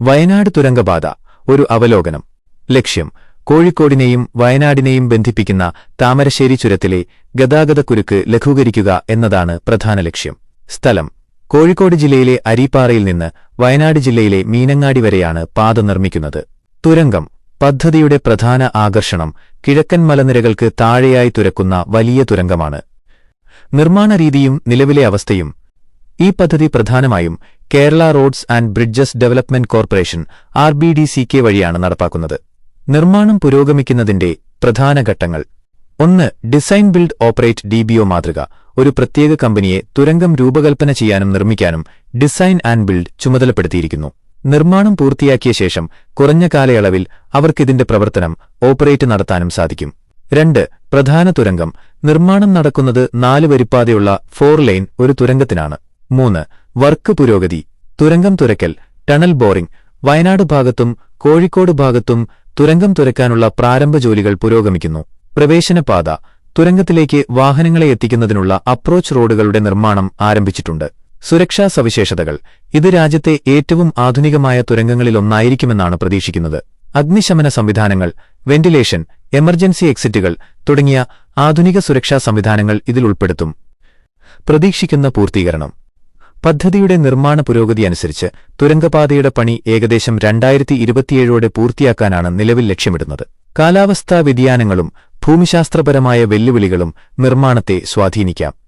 വയനാട് തുരങ്കപാത ഒരു അവലോകനം. ലക്ഷ്യം കോഴിക്കോടിനെയും വയനാടിനെയും ബന്ധിപ്പിക്കുന്ന താമരശ്ശേരി ചുരത്തിലെ ഗതാഗതക്കുരുക്ക് ലഘൂകരിക്കുക എന്നതാണ് പ്രധാന ലക്ഷ്യം. സ്ഥലം കോഴിക്കോട് ജില്ലയിലെ അരീപ്പാറയിൽ നിന്ന് വയനാട് ജില്ലയിലെ മീനങ്ങാടി വരെയാണ് പാത നിർമ്മിക്കുന്നത്. തുരങ്കം പദ്ധതിയുടെ പ്രധാന ആകർഷണം കിഴക്കൻ മലനിരകൾക്ക് താഴെയായി തുരക്കുന്ന വലിയ തുരങ്കമാണ്. നിർമ്മാണ രീതിയും നിലവിലെ അവസ്ഥയും ഈ പദ്ധതി പ്രധാനമായും Kerala roads and bridges development corporation R B D C K വഴിയാണ് നടപ്പാക്കുന്നത്. നിർമ്മാണം പുരോഗമിക്കുന്നതിന്റെ പ്രധാന ഘട്ടങ്ങൾ. ഒന്ന് ഡിസൈൻ ബിൽഡ് ഓപ്പറേറ്റ് ഡിബിഒ മാതൃക. ഒരു പ്രത്യേക കമ്പനിയെ തുരങ്കം രൂപകൽപ്പന ചെയ്യാനും നിർമ്മിക്കാനും ഡിസൈൻ ആൻഡ് ബിൽഡ് ചുമതലപ്പെടുത്തിയിരിക്കുന്നു. നിർമ്മാണം പൂർത്തിയാക്കിയ ശേഷം കുറഞ്ഞ കാലയളവിൽ അവർക്കിതിന്റെ പ്രവർത്തനം ഓപ്പറേറ്റ് നടത്താനും സാധിക്കും. രണ്ട് പ്രധാന തുരങ്കം. നിർമ്മാണം നടക്കുന്നത് നാല് വരിപ്പാതയുള്ള ഫോർ ലൈൻ ഒരു തുരങ്കത്തിനാണ്. മൂന്ന് വർക്ക് പുരോഗതി തുരങ്കം തുരക്കൽ ടണൽ ബോറിംഗ് വയനാട് ഭാഗത്തും കോഴിക്കോട് ഭാഗത്തും തുരങ്കം തുരക്കാനുള്ള പ്രാരംഭ ജോലികൾ പുരോഗമിക്കുന്നു. പ്രവേശനപാത തുരങ്കത്തിലേക്ക് വാഹനങ്ങളെ എത്തിക്കുന്നതിനുള്ള അപ്രോച്ച് റോഡുകളുടെ നിർമ്മാണം ആരംഭിച്ചിട്ടുണ്ട്. സുരക്ഷാ സവിശേഷതകൾ ഇത് രാജ്യത്തെ ഏറ്റവും ആധുനികമായ തുരങ്കങ്ങളിലൊന്നായിരിക്കുമെന്നാണ് പ്രതീക്ഷിക്കുന്നത്. അഗ്നിശമന സംവിധാനങ്ങൾ വെന്റിലേഷൻ എമർജൻസി എക്സിറ്റുകൾ തുടങ്ങിയ ആധുനിക സുരക്ഷാ സംവിധാനങ്ങൾ ഇതിലുൾപ്പെടുത്തും പ്രതീക്ഷിക്കുന്ന പൂർത്തീകരണം. പദ്ധതിയുടെ നിർമ്മാണ പുരോഗതി അനുസരിച്ച് തുരങ്കപാതയുടെ പണി ഏകദേശം രണ്ടായിരത്തി ഇരുപത്തിയേഴോടെ പൂർത്തിയാക്കാനാണ് നിലവിൽ ലക്ഷ്യമിടുന്നത്. കാലാവസ്ഥാ വ്യതിയാനങ്ങളും ഭൂമിശാസ്ത്രപരമായ വെല്ലുവിളികളും നിർമ്മാണത്തെ സ്വാധീനിക്കാം.